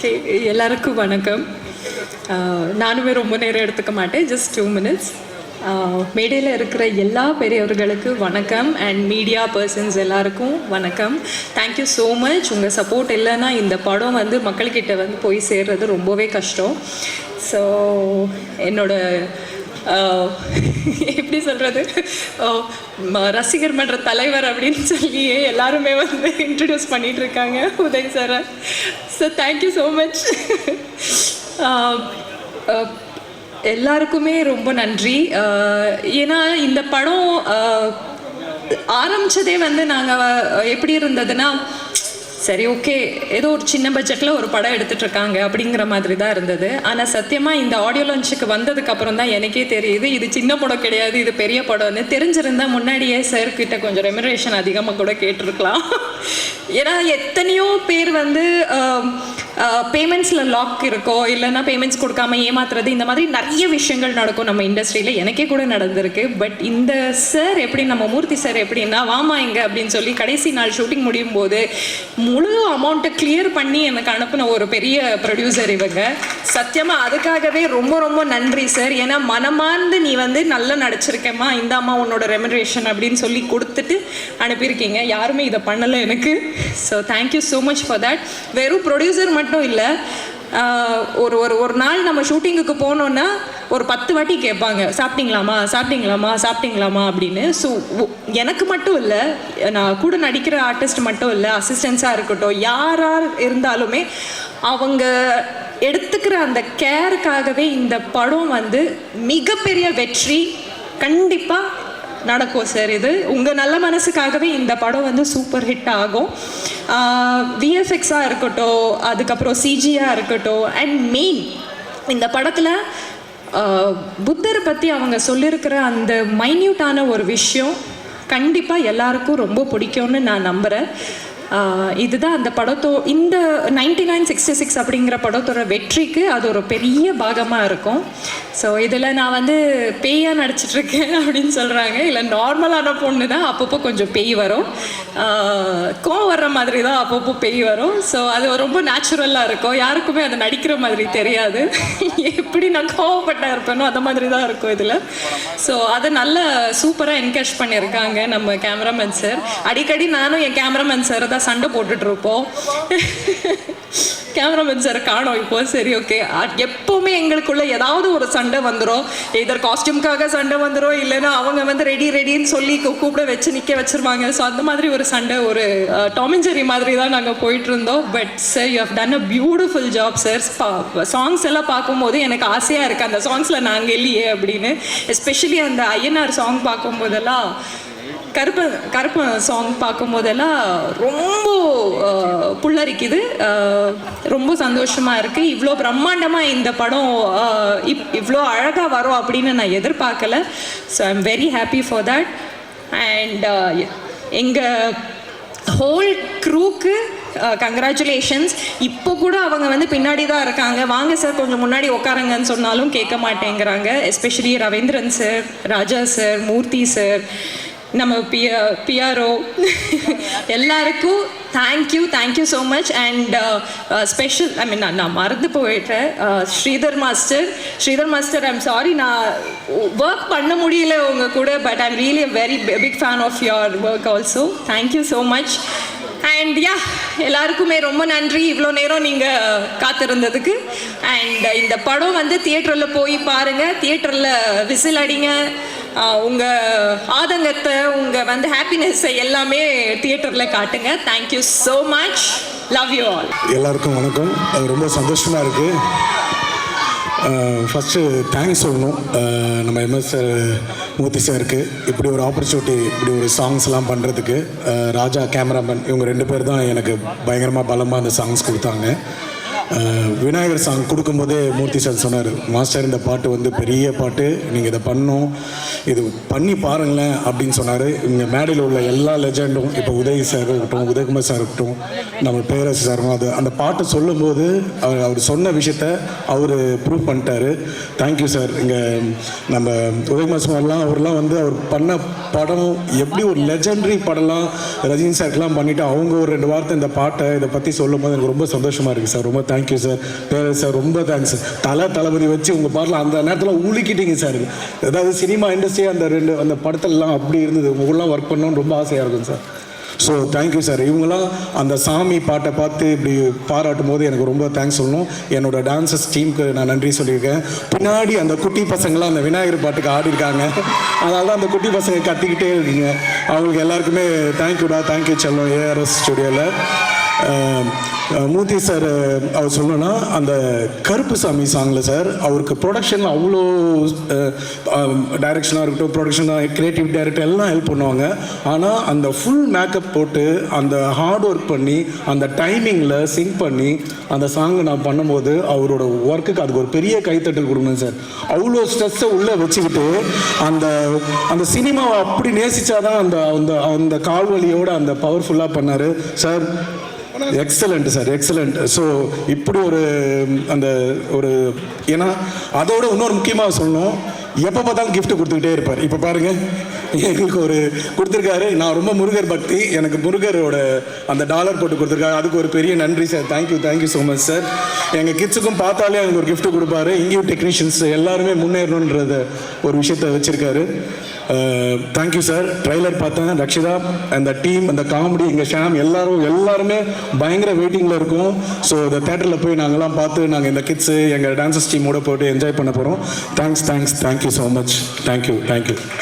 Okay எல்லாருக்கும் வணக்கம். நானுமே ரொம்ப நேரம் எடுத்துக்க மாட்டேன் ஜஸ்ட் டூ மினிட்ஸ் மேடையில் இருக்கிற எல்லா பெரியவர்களுக்கு வணக்கம் அண்ட் மீடியா பர்சன்ஸ் எல்லாருக்கும் வணக்கம். தேங்க்யூ ஸோ மச் உங்கள் சப்போர்ட் இல்லைன்னா இந்த படம் வந்து மக்கள்கிட்ட வந்து போய் சேர்றது ரொம்பவே கஷ்டம். ஸோ என்னோட எப்படி சொல்கிறது ரசிகர் மன்ற தலைவர் அப்படின்னு சொல்லி எல்லாருமே வந்து இன்ட்ரடியூஸ் பண்ணிகிட்டு இருக்காங்க உதய் சாரை ஸோ தேங்க்யூ ஸோ மச் எல்லாருக்குமே ரொம்ப நன்றி. ஏன்னா இந்த படம் ஆரம்பித்ததே ஆரம்பிச்சதே வந்து நாங்கள் எப்படி இருந்ததுன்னா சரி ஓகே ஏதோ ஒரு சின்ன பட்ஜெட்டில் ஒரு படம் எடுத்துட்டு இருக்காங்க அப்படிங்கிற மாதிரி தான் இருந்தது. ஆனால் சத்தியமாக இந்த ஆடியோ லான்ச்சுக்கு வந்ததுக்கு அப்புறம் தான் எனக்கே தெரியுது இது சின்ன படம் கிடையாது இது பெரிய படம்னு. தெரிஞ்சிருந்தால் முன்னாடியே சார் கிட்ட கொஞ்சம் ரெமரேஷன் அதிகமாக கூட கேட்டிருக்கலாம். ஏன்னா எத்தனையோ பேர் வந்து பேமெண்ட்ஸில் லாக் இருக்கோ இல்லைன்னா பேமெண்ட்ஸ் கொடுக்காம ஏமாத்துறது இந்த மாதிரி நிறைய விஷயங்கள் நடக்கும் நம்ம இண்டஸ்ட்ரியில் எனக்கே கூட நடந்திருக்கு. பட் இந்த சார் எப்படி நம்ம மூர்த்தி சார் எப்படின்னா வாமா இங்க அப்படின்னு சொல்லி கடைசி நாள் ஷூட்டிங் முடியும் போது முழு அமௌண்ட்டை கிளியர் பண்ணி எனக்கு அனுப்பின ஒரு பெரிய ப்ரொடியூசர் இவங்க. சத்தியமாக அதுக்காகவே ரொம்ப ரொம்ப நன்றி சார் ஏன்னா மனமார்ந்து நீ வந்து நல்லா நடிச்சிருக்கேம்மா இந்தாம்மா உன்னோட ரெமரேஷன் அப்படின்னு சொல்லி கொடுத்துட்டு அனுப்பியிருக்கீங்க. யாருமே இதை பண்ணலை எனக்கு. So thank you so much for that வெறும் ப்ரொடியூசர் மட்டும் மட்டும் இல்லை ஒரு ஒரு ஒரு நாள் நம்ம ஷூட்டிங்குக்கு போனோன்னா ஒரு பத்து வாட்டி கேட்பாங்க சாப்பிட்டீங்களாமா சாப்பிட்டீங்களாமா சாப்பிட்டீங்களாமா அப்படின்னு. ஸோ எனக்கு மட்டும் இல்லை நான் கூட நடிக்கிற ஆர்டிஸ்ட் மட்டும் இல்லை அசிஸ்டன்ஸாக இருக்கட்டும் யாரார் இருந்தாலுமே அவங்க எடுத்துக்கிற அந்த கேருக்காகவே இந்த படம் வந்து மிகப்பெரிய வெற்றி கண்டிப்பாக நடக்கும் சார் இது. உங்கள் நல்ல மனசுக்காகவே இந்த படம் வந்து சூப்பர் ஹிட் ஆகும். விஎஃப்எக்ஸாக இருக்கட்டும் அதுக்கப்புறம் சிஜியாக இருக்கட்டும் அண்ட் மெயின் இந்த படத்தில் புத்தரை பற்றி அவங்க சொல்லியிருக்கிற அந்த மைன்யூட்டான ஒரு விஷயம் கண்டிப்பாக எல்லாருக்கும் ரொம்ப பிடிக்கும்னு நான் நம்புகிறேன் இதுதான் அந்த படத்தோ இந்த நைன்டி நைன் சிக்ஸ்டி சிக்ஸ் அப்படிங்கிற படத்தோட வெற்றிக்கு அது ஒரு பெரிய பாகமாக இருக்கும். ஸோ இதில் நான் வந்து பேயாக நடிச்சிட்ருக்கேன் அப்படின்னு சொல்கிறாங்க இல்லை நார்மலான பொண்ணு தான் அப்பப்போ கொஞ்சம் பேய் வரும். கோவம் வர்ற மாதிரி தான் அப்பப்போ பேய் வரும். ஸோ அது ரொம்ப நேச்சுரலாக இருக்கும். யாருக்குமே அது நடிக்கிற மாதிரி தெரியாது. எப்படி நான் கோவப்பட்டா இருப்பேனோ அந்த மாதிரி தான் இருக்கும் இதில். ஸோ அதை நல்லா சூப்பராக என்கரேஜ் பண்ணியிருக்காங்க நம்ம கேமராமேன் சார் அடிக்கடி நானும் என் கேமராமேன் சார் தான் சண்டை போட்டுட்டு இருப்போம் கேமராமேன் சார் காணோம் இப்போ. சரி ஓகே எப்போவுமே எங்களுக்குள்ள ஏதாவது ஒரு சண்டை வந்துடும் இதர் காஸ்டியூம்காக சண்டை வந்துடும் இல்லைன்னா அவங்க வந்து ரெடி ரெடின்னு சொல்லி கூப்பிட வச்சு நிற்க வச்சிருவாங்க. ஸோ அந்த மாதிரி ஒரு சண்டை ஒரு டாமிஞ்சரி மாதிரி தான் நாங்கள் போயிட்டு இருந்தோம் but sir you have done a beautiful job sir songs எல்லாம் பார்க்கும்போது எனக்கு ஆசையாக இருக்குது அந்த சாங்ஸில் நாங்கள் இல்லையே அப்படின்னு. எஸ்பெஷலி அந்த ஐஎன்ஆர் சாங் பார்க்கும்போதெல்லாம் கருப்பு கருப்பு சாங் பார்க்கும்போதெல்லாம் ரொம்ப புள்ளரிக்குது ரொம்ப சந்தோஷமாக இருக்குது இவ்வளோ பிரம்மாண்டமாக இந்த படம் இப் இவ்வளோ அழகாக வரும் அப்படின்னு நான் எதிர்பார்க்கல. So I am very happy for that and எங்கள் ஹோல் க்ரூக்கு கங்க்ராச்சுலேஷன்ஸ் இப்போ கூட அவங்க வந்து பின்னாடி தான் இருக்காங்க. வாங்க சார் கொஞ்சம் முன்னாடி உட்காருங்கன்னு சொன்னாலும் கேட்க மாட்டேங்கிறாங்க. Especially Raveendran sir Raja sir Murthy sir நம்ம பிய பிஆர்ஓ uh, எல்லாருக்கும் thank you thank you so much and special I mean நான் நான் மறந்து போயிட்டேன் Sridhar master Sridhar master I'm sorry நான் ஒர்க் பண்ண முடியல உங்கள் கூட but I'm really very big fan of your work also thank you so much and yeah எல்லாருக்குமே ரொம்ப நன்றி. இவ்வளோ நேரம் நீங்கள் காத்திருந்ததுக்கு. அண்ட் இந்த படம் வந்து தியேட்டரில் போய் பாருங்கள் தியேட்டரில் விசில் அடிங்க. உங்கள் ஆதங்கத்தை உங்கள் வந்து ஹாப்பினஸ்ஸை எல்லாமே தியேட்டரில் காட்டுங்க. Thank you so much love you all எல்லாருக்கும் வணக்கம். அது ரொம்ப சந்தோஷமாக இருக்குது ஃபஸ்ட்டு தேங்க்ஸ் சொல்லணும். நம்ம எம்எஸ் சார் மூர்த்தி சாருக்கு இப்படி ஒரு ஆப்பர்ச்சுனிட்டி இப்படி ஒரு சாங்ஸ்லாம் பண்ணுறதுக்கு ராஜா கேமராமேன் இவங்க ரெண்டு பேர் தான் எனக்கு பயங்கரமாக பலமாக அந்த சாங்ஸ் கொடுத்தாங்க. விநாயகர் சாங் கொடுக்கும்போதே மூர்த்தி சார் சொன்னார் மாஸ்டர் இந்த பாட்டு வந்து பெரிய பாட்டு. நீங்கள் இதை பண்ணும். இது பண்ணி பாருங்களேன் அப்படின்னு சொன்னார். இங்கே மேடையில் உள்ள எல்லா லெஜெண்டும் இப்போ உதய் சார் இருக்கட்டும் உதயகுமார் சார் இருக்கட்டும் நம்ம பேரரசு சாரும் அது அந்த பாட்டு சொல்லும்போது அவர் அவர் சொன்ன விஷயத்த அவர் ப்ரூவ் பண்ணிட்டாரு. தேங்க்யூ சார் இங்கே நம்ம உதயகுமார் சார்லாம் அவர்லாம் வந்து அவர் பண்ண படம் எப்படி ஒரு லெஜெண்டரி படம்லாம் ரஜினி சார்க்கெலாம் பண்ணிவிட்டு அவங்க ஒரு ரெண்டு வார்த்தை இந்த பாட்டை இதை பற்றி சொல்லும்போது எனக்கு ரொம்ப சந்தோஷமாக இருக்குது சார் ரொம்ப தேங்க் தேங்க்யூ சார் பேர் சார் ரொம்ப தேங்க்ஸ் தலை தளபதி வச்சு உங்கள் பாட்டில் அந்த நேரத்தில் உழுக்கிட்டீங்க சார் ஏதாவது சினிமா இண்டஸ்ட்ரி அந்த ரெண்டு அந்த படத்துலலாம் அப்படி இருந்தது. உங்களெலாம் ஒர்க் பண்ணணும்னு ரொம்ப ஆசையாக இருக்கும் சார் ஸோ தேங்க்யூ சார் இவங்களாம் அந்த சாமி பாட்டை பார்த்து இப்படி பாராட்டும் போது எனக்கு ரொம்ப தேங்க்ஸ் சொல்லணும். என்னோட டான்ஸஸ் டீமுக்கு நான் நன்றி சொல்லியிருக்கேன். பின்னாடி அந்த குட்டி பசங்களாம் அந்த விநாயகர் பாட்டுக்கு ஆடிருக்காங்க. அதனால தான் அந்த குட்டி பசங்க கத்திக்கிட்டே இருக்கீங்க. அவங்களுக்கு எல்லாருக்குமே தேங்க்யூடா தேங்க்யூ செல்லம் ஏஆர்எஸ் ஸ்டுடியோவில் மூர்த்தி சார் அவர் சொல்லணும்னா அந்த கருப்பு சாமி சாங்கில் சார் அவருக்கு ப்ரொடக்ஷன் அவ்வளோ டைரக்ஷனாக இருக்கட்டும் ப்ரொடக்ஷன் கிரியேட்டிவ் டைரக்டர் எல்லாம் ஹெல்ப் பண்ணுவாங்க. ஆனால் அந்த ஃபுல் மேக்கப் போட்டு அந்த ஹார்ட் ஒர்க் பண்ணி அந்த டைமிங்கில் சிங்க் பண்ணி அந்த சாங்கை நான் பண்ணும்போது அவரோட ஒர்க்குக்கு அதுக்கு ஒரு பெரிய கைத்தட்டல் கொடுக்கணும் சார். அவ்வளோ ஸ்ட்ரெஸ்ஸை உள்ளே வச்சுக்கிட்டு அந்த அந்த சினிமாவை அப்படி நேசிச்சாதான் அந்த அந்த அந்த கால்வலியோட அந்த பவர்ஃபுல்லாக பண்ணார். Sir excellent sir excellent so இப்படி ஒரு அந்த ஒரு ஏன்னா அதோட இன்னொரு முக்கியமாக சொல்லணும். எப்போ பார்த்தாலும் கிஃப்ட் கொடுத்துக்கிட்டே இருப்பார். இப்போ பாருங்கள் எங்களுக்கு ஒரு கொடுத்துருக்காரு. நான் ரொம்ப முருகர் பக்தி. எனக்கு முருகரோட அந்த டாலர் போட்டு கொடுத்துருக்காரு. அதுக்கு ஒரு பெரிய நன்றி sir thank you thank you so much sir எங்கள் கிட்ஸுக்கும் பார்த்தாலே எனக்கு ஒரு கிஃப்ட் கொடுப்பாரு. இங்கேயும் டெக்னீஷியன்ஸ் எல்லாருமே முன்னேறணுன்றத ஒரு விஷயத்த வச்சுருக்காரு. தேங்க்யூ சார் ட்ரைலர் பார்த்தேன். ரக்ஷிதா அந்த டீம் அந்த காமெடி எங்கள் ஷாம் எல்லாரும் எல்லாருமே பயங்கர வெயிட்டிங்கில் இருக்கும். ஸோ இந்த தேட்டரில் போய் நாங்கள்லாம் பார்த்து நாங்கள் இந்த கிட்ஸு எங்கள் டான்ஸஸ் டீமோட போட்டு என்ஜாய் பண்ண போகிறோம் thanks thanks thank you so much thank you thank you